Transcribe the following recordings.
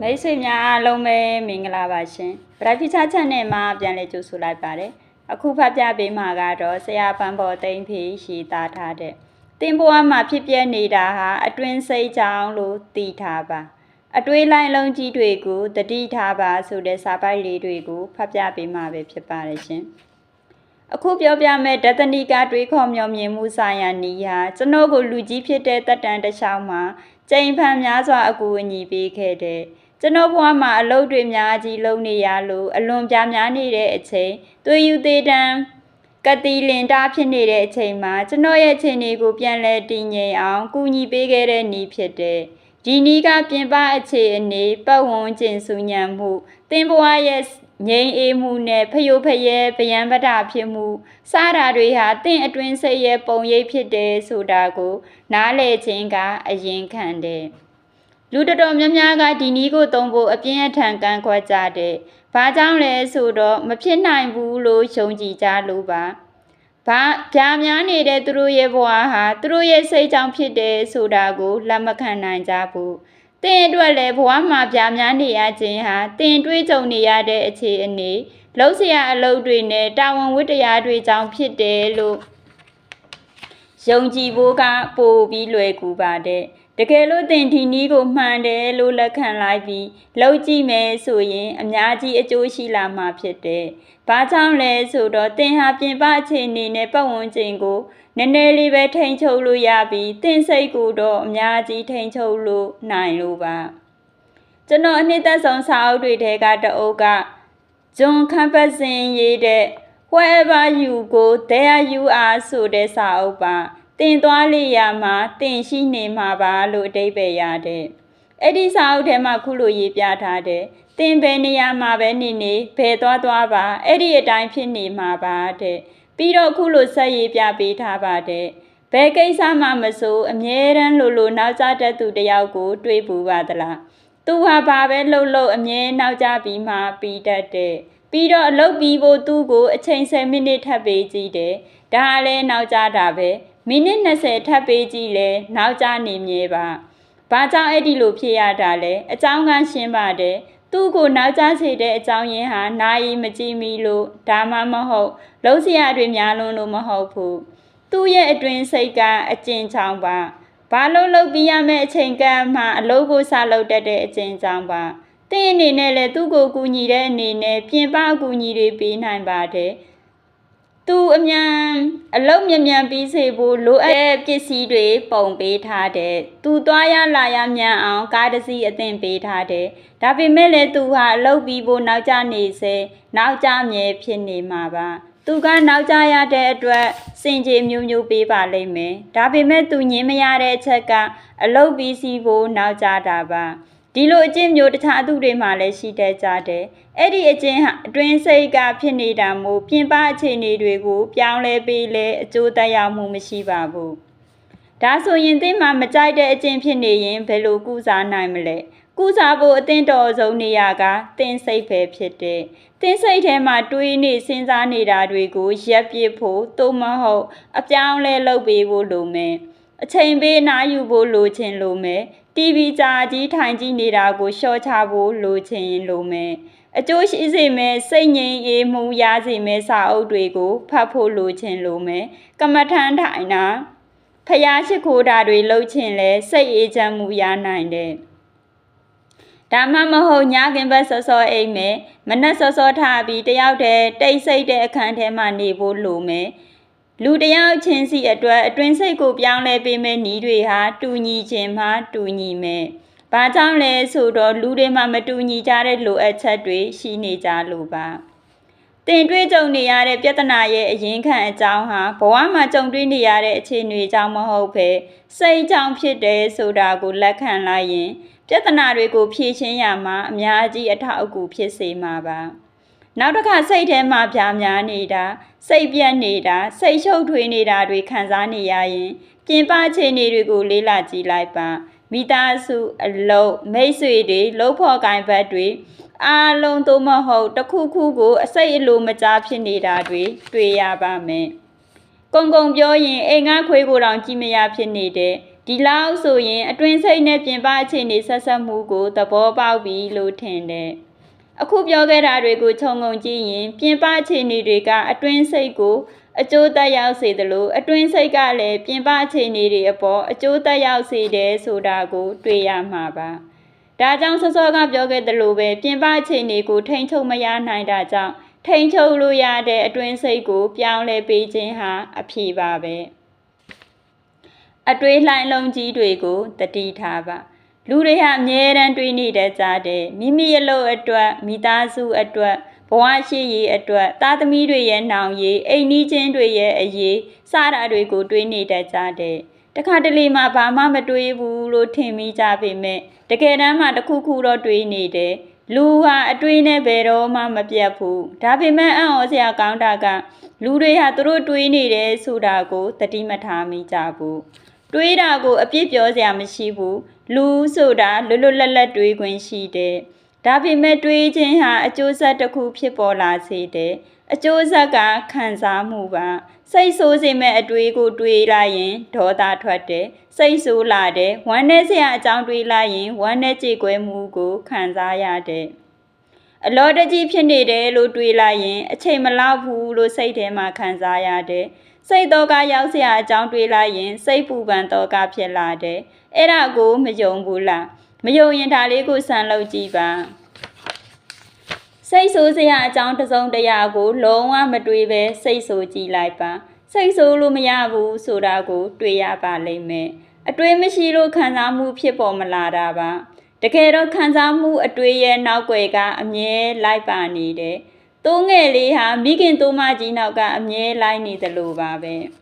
မိတ်ဆွေများအားလုံးပဲမင်္ဂလာပါရှင်။ Bright Future Channel မှာပြန်လည်ကြိုဆိုလိုက်ပါတယ်။အခုဖတ်ပြပေးမှာကတော့ဆရာပန်းပေါ်သိမ့်ဖေရှည်သားထားတဲ့တင်ပွားမှာဖြစ်ပြနေတာဟာအတွင်းစိတ်ကြောင့်လို့သိထားပါ။အတွေးလိုက်လုံးကြီးတွေကိုတတိထားပါဆိုတဲ့စာပိုက်လေးတွေကိုဖတ်ပြပေးမှာပဲဖြစ်ပါတယ်ရှင်။ အခုပြောပြမယ့်ဒသနိကတွေးခေါ်မျှော်မြင်မှုဆိုင်ရာနီးဟာကျွန်တော်ကိုလူကြီးဖြစ်တဲ့တက်တန်တစ်လျှောက်မှာကြိမ်ဖန်များစွာအကူအညီပေးခဲ့တဲ့ကျွန်တော်ဘဝမှာအလုပ်တွေများကြီးလုပ်နေရလို့အလွန်ပြားများနေတဲ့အချိန်သွေးယူသေးတမ်းကတိလင်တာဖြစ်နေတဲ့အချိန်မှာကျွန်တော်ရဲ့အချိန်တွေကိုပြန်လဲတည်ငြိမ်အောင်ကူညီပေးခဲ့တဲ့နီးဖြစ်တဲ့ဒီနီးကပြင်ပအခြေအနေပတ်ဝန်းကျင်ဆူညံမှုတင်ဘဝရဲ့ ငြိမ်းအေးမှုနဲ့ဖယိုဖယဲဗျံပဒဖြစ်မှုစားတာတွေဟာတင့်အတွင်းစိတ်ရဲ့ပုံရိပ်ဖြစ်တယ်ဆိုတာကို နားလည်ခြင်းကအရင်ခံတယ်လူတော်တော်များများကဒီနီးကိုသုံးဖို့အပြင်းအထန်ကန့်ကွက်ကြတယ်။ဘာကြောင့်လဲဆိုတော့မဖြစ်နိုင်ဘူးလို့ယုံကြည်ကြလို့ပါ။ဘာပြာများနေတဲ့သူတို့ရဲ့ဘဝဟာသူတို့ရဲ့စိတ်ကြောင့်ဖြစ်တယ်ဆိုတာကိုလက်မခံနိုင်ကြဘူး။ တင်အတွက်လည်းဘဝမှာပြာများနေရခြင်းဟာတင်တွေးကြုံနေရတဲ့အခြေအနေလှုပ်ရှားအလုပ်တွေနဲ့တာဝန်ဝတ္တရားတွေကြောင့်ဖြစ်တယ်လို့ယုံကြည်ဖို့ကပိုပြီးလွယ်ကူပါတယ် တကယ်လို့တင်ဒီနီးကိုမှန်တယ်လို့လက်ခံလိုက်ပြီးလှုပ်ကြည့်မယ်ဆိုရင် အများကြီးအကျိုးရှိလာမှာဖြစ်တယ်။ဘာကြောင့်လဲဆိုတော့တင်ဟာပြင်ပအခြေအနေနဲ့ပတ်ဝန်းကျင်ကိုနည်းနည်းလေးပဲထိန်ချုပ်လို့ရပြီးတင်စိတ်ကိုတော့အများကြီးထိန်ချုပ်လို့နိုင်လို့ပါ။ကျွန်တော်အနှစ်သက်ဆုံးစာအုပ်တွေထဲကတအုပ်ကဂျွန်ခမ်ပတ်စင်ရေးတဲ့ Wherever you go there you are ဆိုတဲ့စာအုပ်ပါ တင်သွားလေရာမှာတင်ရှိနေမှာပါလို့အတိတ်ပဲရတယ်အဲ့ဒီစာအုပ်ထဲမှာခုလိုရေးပြထားတယ်တင်ဘယ်နေရာမှာပဲနေနေဘယ်သွားသွားပါအဲ့ဒီအတိုင်းဖြစ်နေမှာပါတဲ့ပြီးတော့ခုလိုဆက်ရေးပြပေးထားပါတယ်ဘယ်ကိစ္စမှမဆိုအမြဲတမ်းလိုလိုနောက်ကျတတ်သူတယောက်ကို တွေးပူပါသလားသူဟာဘာပဲလှုပ်လှုပ်အမြဲနောက်ကျပြီးမှပြီးတတ်တဲ့ပြီးတော့အလုပ်ပြီးဖို့သူ့ကိုအချိန်10မိနစ်ထပ်ပေးကြည့်တယ်။ဒါလည်းနောက်ကျတာပဲ မိနစ်20ထပ်ပေးကြည့်လဲနောက်ကျနေမြဲပါ။ဘာကြောင့်အဲ့ဒီလိုဖြစ်ရတာလဲအကြောင်းကရှင်းပါတယ်။သူ့ကိုနောက်ကျစေတဲ့အကြောင်းရင်းဟာနာယီမကြည့်မီလို့ဒါမှမဟုတ်လုံးစရာတွေများလွန်းလို့မဟုတ်ဘူး။သူ့ရဲ့အတွင်စိတ်ကအကျဉ်းချောင်းပါ။ဘာလို့လုပ်ပြီးရမယ့်အချိန်ကမှအလုပ်ကိုစလုပ်တတ်တဲ့အကျဉ်းချောင်းပါ။တဲ့အနေနဲ့လည်းသူ့ကိုကူညီတဲ့အနေနဲ့ပြင်ပအကူအညီတွေပေးနိုင်ပါတယ်။ သူအမြန်အလုံးမြန်မြန်ပြီးစေဖို့လိုအပ်တဲ့ပစ္စည်းတွေပုံပေးထားတယ်။သူသွားရလာရမြန်အောင်ကားတစ်စီးအသင့်ပေးထားတယ်။ဒါပေမဲ့လည်းသူဟာအလုပ်ပြီးဖို့နောက်ကျနေစေနောက်ကျမြဲဖြစ်နေမှာပါ။သူကနောက်ကျရတဲ့အတွက်စင်ကြေမျိုးမျိုးပေးပါလိမ့်မယ်။ဒါပေမဲ့သူညင်းမရတဲ့အချက်ကအလုပ်ပြီးစီဖို့နောက်ကျတာပါ။ဒီလိုအကျင့်မျိုးတခြားအသူတွေမှာလည်းရှိတတ်ကြတယ်။ အဲ့ဒီအကျင့်ဟာအတွင်းစိတ်ကဖြစ်နေတာမို့ပြင်ပအခြေအနေတွေကို ပြောင်းလဲပေးလဲအကျိုးသက်ရောက်မှုမရှိပါဘူး။ဒါဆိုရင်သင်မှမကြိုက်တဲ့အကျင့်ဖြစ်နေရင်ဘယ်လိုကုစားနိုင်မလဲ။ကုစားဖို့အသင့်တော်ဆုံးနေရာကသင်စိတ်ပဲဖြစ်တယ်။သင်စိတ်ထဲမှာတွေးနေစဉ်းစားနေတာတွေကိုရက်ပစ်ဖို့သို့မဟုတ်အပြောင်းလဲလုပ်ပေးဖို့လိုမယ်။အချိန်ပေးနားယူဖို့လိုချင်လိုမယ် TV ကြာကြီးထိုင်ကြည့်နေတာကိုရှော့ချဖို့လိုချင်လိုမယ် အကျိုးရှိစေမဲ့စိတ်ငြိမ်အေးမှုရစေမဲ့စာအုပ်တွေကိုဖတ်ဖို့လိုချင်လိုမယ်ကမ္မထန်ထိုင်တာဖျားရှိခိုးတာတွေလှုပ်ချင်လဲစိတ်အေးချမ်းမှုရနိုင်တယ်ဒါမှမဟုတ်ညခင်ဘက်စောစောအိမ်မယ်မနက်စောစောထားပြီးတယောက်တည်းတိတ်ဆိတ်တဲ့အခန်းထဲမှာနေဖို့လိုမယ်လူတယောက်ချင်းစီအတွက်အတွင်းစိတ်ကိုပြောင်းလဲပေးမဲ့ဤတွေဟာတူညီခြင်းမှတူညီမဲ့။ ဘာကြောင့်လဲဆိုတော့လူတွေမှာမတူညီကြတဲ့လိုအပ်ချက်တွေရှိနေကြလို့ပါ။တင်တွေးကြုံနေရတဲ့ပြဿနာရဲ့အရင်ခံအကြောင်းဟာဘဝမှာကြုံတွေ့နေရတဲ့အခြေအနေကြောင့်မဟုတ်ဘဲစိတ်ကြောင့်ဖြစ်တယ်ဆိုတာကိုလက်ခံလိုက်ရင်ပြဿနာတွေကိုဖြေရှင်းရမှာအများကြီးအထောက်အကူဖြစ်စေမှာပါ။နောက်တစ်ခါစိတ်ထဲမှာပြားများနေတာစိတ်ပြက်နေတာစိတ်ရှုပ်ထွေးနေတာတွေခံစားနေရရင်ပြင်ပအခြေအနေတွေကိုလေးလာကြည့်လိုက်ပါ မိသားစုအလုံးမိတ်ဆွေတွေလှုပ်ဖို့ကိုင်ဘက်တွေအားလုံးသို့မဟုတ်တစ်ခုခုကိုအစိတ်အလိုမကြားဖြစ်နေတာတွေတွေ့ရပါမယ်ကုံကုံပြောရင်အိမ်ငါခွေးကိုတောင်ကြည့်မရဖြစ်နေတဲ့ဒီလောက်ဆိုရင်အတွင်းစိတ်နဲ့ပြင်ပအခြေအနေဆက်ဆက်မှုကိုသဘောပေါက်ပြီလို့ထင်တယ်အခုပြောခဲ့တာတွေကိုခြုံငုံကြည့်ရင်ပြင်ပအခြေအနေတွေကအတွင်းစိတ်ကို အကျိုးသက်ရောက်စေသလိုအတွင်းစိတ်ကလည်းပြင်ပအခြေအနေတွေအပေါ်အကျိုးသက်ရောက်စေတယ်ဆိုတာကို တွေ့ရမှာပါဒါကြောင့်စောစောကပြောခဲ့သလိုပဲပြင်ပအခြေအနေကိုထိန်းချုပ်မရနိုင်တာကြောင့်ထိန်းချုပ်လို့ရတဲ့အတွင်းစိတ်ကို ပြောင်းလဲပေးခြင်းဟာအဖြေပါပဲအတွေးလှိုင်းလုံးကြီးတွေကိုတတိထားပါလူတွေဟာအမြဲတမ်းတွေးနေတတ်ကြတယ်မိမိရဲ့လို့အတွက်မိသားစုအတွက် ဘဝရှိရေးအတွက်သားသမီးတွေရဲ့နှောင်ရေးအိမ်နီးချင်းတွေရဲ့အရေးစတာတွေကိုတွေးနေတတ်ကြတယ်တခါတလေမှဘာမှမတွေးဘူးလို့ထင်မိကြပေမဲ့တကယ်တမ်းမှတစ်ခုခုတော့တွေးနေတယ်လူဟာအတွေးနဲ့ဘယ်တော့မှမပြတ်ဘူးဒါပေမဲ့အံ့ဩစရာကောင်းတာကလူတွေဟာသူတို့တွေးနေတယ်ဆိုတာကိုသတိမထားမိကြဘူးတွေးတာကိုအပြစ်ပြောစရာမရှိဘူးလူဆိုတာလွတ်လွတ်လပ်လပ်တွေးခွင့်ရှိတယ် ဒါပေမဲ့တွေးခြင်းဟာအကျိုးဆက်တစ်ခုဖြစ်ပေါ်လာစေတယ်အကျိုးဆက်ကခံစားမှုပါစိတ်ဆိုးစေမဲ့အတွေးကိုတွေးလိုက်ရင်ဒေါသထွက်တယ်စိတ်ဆိုးလာတယ်ဝမ်းနည်းစရာအကြောင်းတွေးလိုက်ရင်ဝမ်းနည်းကြေကွဲမှုကိုခံစားရတယ်အလောတကြီးဖြစ်နေတယ်လို့တွေးလိုက်ရင်အချိန်မလောက်ဘူးလို့စိတ်ထဲမှာခံစားရတယ်စိတ်တော့ကရောက်စရာအကြောင်းတွေးလိုက်ရင်စိတ်ပူပန်တော့ကဖြစ်လာတယ်အဲ့ဒါကိုမယုံဘူးလား မယုံရင်ဒါလေးကိုစမ်းလုပ်ကြည့်ပါစိတ်ဆိုးစရာအကြောင်းတစ်စုံတရာကို လုံးဝမတွေးပဲစိတ်ဆိုးကြည့်လိုက်ပါစိတ်ဆိုးလို့မရဘူးဆိုတာကို တွေ့ရပါလိမ့်မယ်အတွေးမရှိလို့ခံစားမှုဖြစ်ပေါ်မလာတာပါတကယ်တော့ခံစားမှုအတွေ့ရဲ့နောက်ွယ်ကအမြဲလိုက်ပါနေတယ်။တိုးငယ်လေးဟာမိခင်တိုးမကြီးနောက်ကအမြဲလိုက်နေသလိုပါပဲ။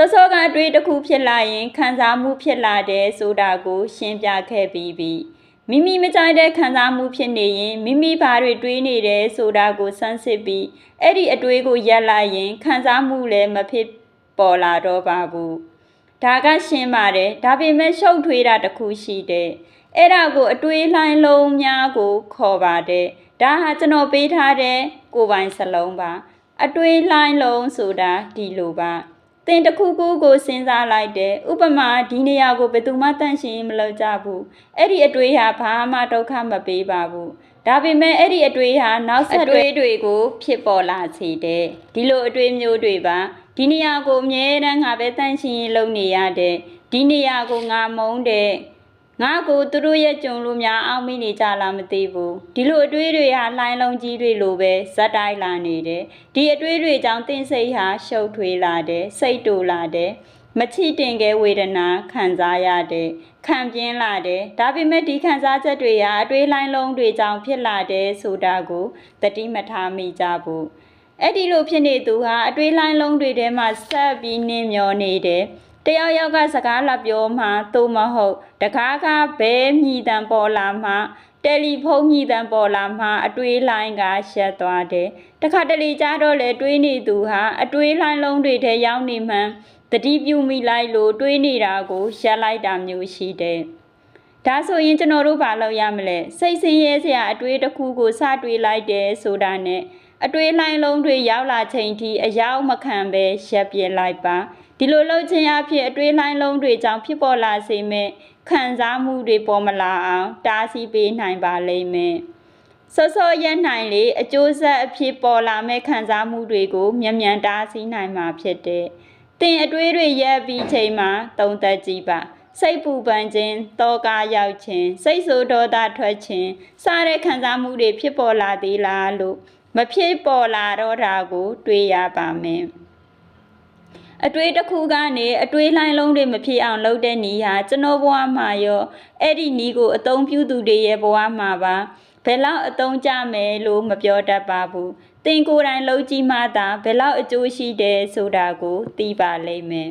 စောစောကအတွေ့တစ်ခုဖြစ်လာရင်ခံစားမှုဖြစ်လာတယ်ဆိုတာကို ရှင်းပြခဲ့ပြီးပြီ။မိမိမကြိုက်တဲ့ခံစားမှုဖြစ်နေရင်မိမိဘာတွေတွေးနေတယ်ဆိုတာကိုစမ်းစစ်ပြီးအဲ့ဒီအတွေးကိုရက်လိုက်ရင်ခံစားမှုလည်းမဖြစ်ပေါ်လာတော့ပါဘူး။ဒါကရှင်းပါတယ်။ဒါပေမဲ့ရှုပ်ထွေးတာတစ်ခုရှိတယ်။အဲ့ဒါကိုအတွေးလှိုင်းလုံးများကိုခေါ်ပါတယ်ဒါဟာကျွန်တော်ပေးထားတဲ့ကိုပိုင်စလုံးပါ အတွေးလှိုင်းလုံးဆိုတာဒီလိုပါ တင်တစ်ခုခုကိုစဉ်းစားလိုက်တယ်ဥပမာဒီနေရာကိုဘယ်သူမှတန့်ရှင်းမလုပ်ကြဘူးအဲ့ဒီအတွေးဟာဘာမှဒုက္ခမပေးပါဘူးဒါပေမဲ့အဲ့ဒီအတွေးဟာနောက်ဆက်တွဲတွေကိုဖြစ်ပေါ်လာစေတယ်ဒီလိုအတွေးမျိုးတွေပါဒီနေရာကိုအမြဲတမ်းငါပဲတန့်ရှင်းလုပ်နေရတယ်ဒီနေရာကိုငါမုန်းတယ် ငါကိုသူတို့ရဲ့ကြုံလို့များအောင်မိနေကြလားမသိဘူးဒီလိုအတွေးတွေဟာလှိုင်းလုံးကြီးတွေလိုပဲဇက်တိုင်းလာနေတယ်ဒီအတွေးတွေကြောင့်တင်းစိတ်ဟာရှုပ်ထွေးလာတယ်စိတ်တူလာတယ်မချီတင်ကဲဝေဒနာခံစားရတယ်ခံပြင်းလာတယ်ဒါပေမဲ့ဒီခံစားချက်တွေဟာအတွေးလိုင်းလုံးတွေကြောင့်ဖြစ်လာတယ်ဆိုတာကိုတတိမထားမိကြဘူးအဲ့ဒီလိုဖြစ်နေသူဟာအတွေးလိုင်းလုံးတွေထဲမှာဆက်ပြီးနင်းမျောနေတယ် တယောက်ယောက်ကစကားလာပြောမှသို့မဟုတ်တကားကဘဲမြည်တံပေါ်လာမှတယ်လီဖုန်းမြည်တံပေါ်လာမှအတွေးလိုင်းကရှက်သွားတယ်တခါတလေကြတော့လေတွေးနေသူဟာအတွေးလိုင်းလုံးတွေထဲရောက်နေမှန်းတတိပြုမိလိုက်လို့တွေးနေတာကိုရက်လိုက်တာမျိုးရှိတယ်ဒါဆိုရင်ကျွန်တော်တို့ဘာလုပ်ရမလဲစိတ်ဆင်းရဲစရာအတွေးတစ်ခုကိုစတွေးလိုက်တယ်ဆိုတာနဲ့ အတွေးလိုင်းလုံးတွေရောက်လာချိန်ထိအရောက်မခံပဲရက်ပြလိုက်ပါဒီလိုလှုပ်ခြင်းအဖြစ်အတွေးလိုင်းလုံးတွေကြောင့်ဖြစ်ပေါ်လာစေမဲ့ခံစားမှုတွေပေါ်မလာအောင်တားဆီးပေးနိုင်ပါလိမ့်မယ်စောစောရက်နိုင်လေအကျိုးဆက်အဖြစ်ပေါ်လာမဲ့ခံစားမှုတွေကိုမြန်မြန်တားဆီးနိုင်မှာဖြစ်တဲ့တင်အတွေးတွေရက်ပြီးချိန်မှာတုံသက်ကြည့်ပါစိတ်ပူပန်ခြင်းတောကားရောက်ခြင်းစိတ်ဆိုးဒေါသထွက်ခြင်းစတဲ့ခံစားမှုတွေဖြစ်ပေါ်လာသေးလားလို့ မဖြစ်ပေါ်လာတော့တာကို တွေးရပါမယ်အတွေးတစ်ခုကနေအတွေးလှိုင်းလုံးတွေမဖြစ်အောင်လုပ်တဲ့နီးဟာကျွန်တော်ဘဝမှာရောအဲ့ဒီနီးကိုအသုံးပြုသူတွေရဲ့ဘဝမှာပါဘယ်လောက်အသုံးကျမယ်လို့မပြောတတ်ပါဘူးတင်ကိုယ်တိုင်လှုပ်ကြည့်မှသာဘယ်လောက်အကျိုးရှိတယ်ဆိုတာကိုသိပါလိမ့်မယ်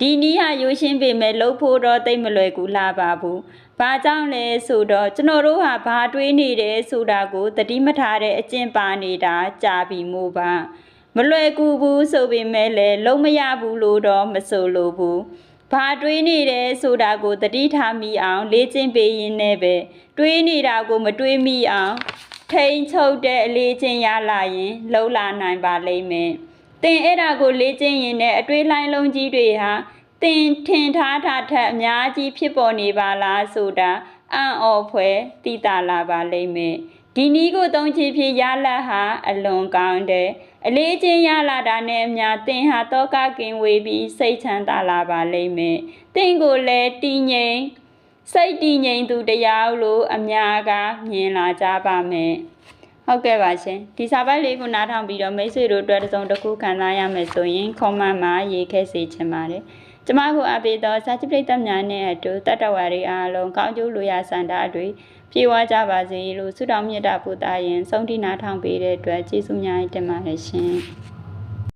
ဒီနီးဟာရိုးရှင်းပေမဲ့လှုပ်ဖို့တော့တိတ်မလွယ်ကူလာပါဘူး ဘာကြောင့်လဲဆိုတော့ကျွန်တော်တို့ဟာဘာတွေးနေတယ်ဆိုတာကိုတတိမထားတဲ့အကျင့်ပါနေတာကြာပြီမို့ပါမလွယ်ကူဘူးဆိုပေမဲ့လည်းလုံးမရဘူးလို့တော့မဆိုလိုဘူးဘာတွေးနေတယ်ဆိုတာကိုတတိထားမိအောင် လေ့ကျင့်ပေးရင်းနဲ့ပဲတွေးနေတာကိုမတွေးမိအောင်ထိန်ချုပ်တဲ့အလေးချင်းရလာရင်လှုပ်လာနိုင်ပါလိမ့်မယ်။သင်အဲ့ဒါကိုလေ့ကျင့်ရင်နဲ့အတွေးလိုင်းလုံးကြီးတွေဟာ တင်ထင်ထားတာထက်အများကြီးဖြစ်ပေါ်နေပါလားဆိုတာအံ့ဩဖွယ်သိတာလာပါလိမ့်မယ်ဒီနီးကိုသုံးချင်ဖြစ်ရလက်ဟာအလွန်ကောင်းတယ်အလေးချင်းရလာတာနဲ့အများတင်ဟာတောကကင်ဝေးပြီးစိတ်ချမ်းသာလာပါလိမ့်မယ်တင်ကိုလည်းတည်ငြိမ်စိတ်တည်ငြိမ်သူတရားလို့အများကမြင်လာကြပါမယ်ဟုတ်ကဲ့ပါရှင်ဒီစာပိုက်လေးကိုနားထောင်ပြီးတော့မိတ်ဆွေတို့အတွက်တစ်စုံတစ်ခုခံစားရမယ်ဆိုရင် comment မှာရေးခဲ့စေချင်ပါတယ် ကျမကိုအပေးသောစာချစ်ပရိသတ်များနဲ့အတူတတ္တဝါတွေအားလုံးကောင်းကျိုးလိုရာဆန္ဒတွေပြေဝကြပါစေလို့ဆုတောင်းမေတ္တာပို့တာရင်ဆုံးထိနာထောင်ပေးတဲ့အတွက်ကျေးဇူးများတင်ပါတယ်ရှင်